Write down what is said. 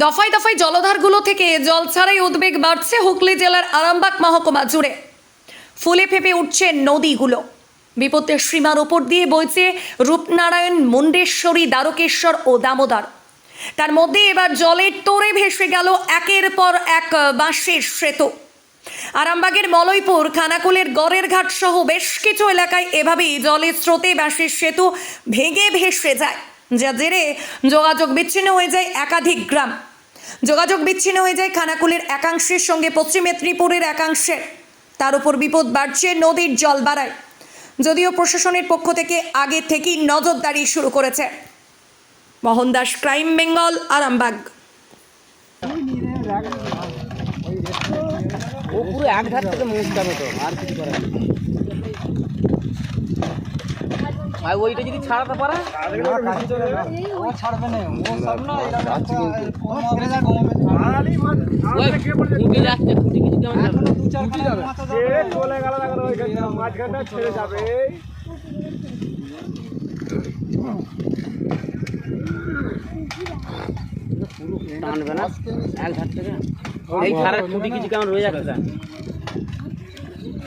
দফায় দফায় জলধারগুলো থেকে জল ছাড়াই উদ্বেগ বাড়ছে হুগলি জেলার আরামবাগ মহকুমা জুড়ে। ফুলে ফেপে উঠছে নদীগুলো। বিপত্তির সীমার ওপর দিয়ে বইছে রূপনারায়ণ, মুন্ডেশ্বরী, দ্বারকেশ্বর ও দামোদর। তার মধ্যে এবার জলের তোরে ভেসে গেল একের পর এক বাঁশের সেতু। আরামবাগের মলয়পুর, খানাকুলের গড়ের ঘাট সহ বেশ কিছু এলাকায় এভাবেই জলের স্রোতে বাঁশের সেতু ভেঙে ভেসে যায়। যা জেরে যোগাযোগ বিচ্ছিন্ন হয়ে যায় একাধিক গ্রাম। যোগাযোগ বিচ্ছিন্ন হয়ে যায় খানাকুলের একাংশের সঙ্গে পশ্চিম মেদিনীপুরের একাংশের। তার উপর বিপদ বাড়ছে নদীর জল বাড়ায়। যদিও প্রশাসনের পক্ষ থেকে আগে থেকেই নজরদারি শুরু করেছে। মোহনদাস, ক্রাইম বেঙ্গল, আরামবাগ। ও পুরো এক ধার থেকে মুছতে হবে তো, আর কিছু করার আর ওইটা যদি ছাড়াতে পারে? খুঁটি রাখতে খুঁটি কিছু কেমন যাবে টানবে না? এক ধার থেকে। এই ধারের খুঁটি কিছু কেমন রয়ে যাচ্ছে?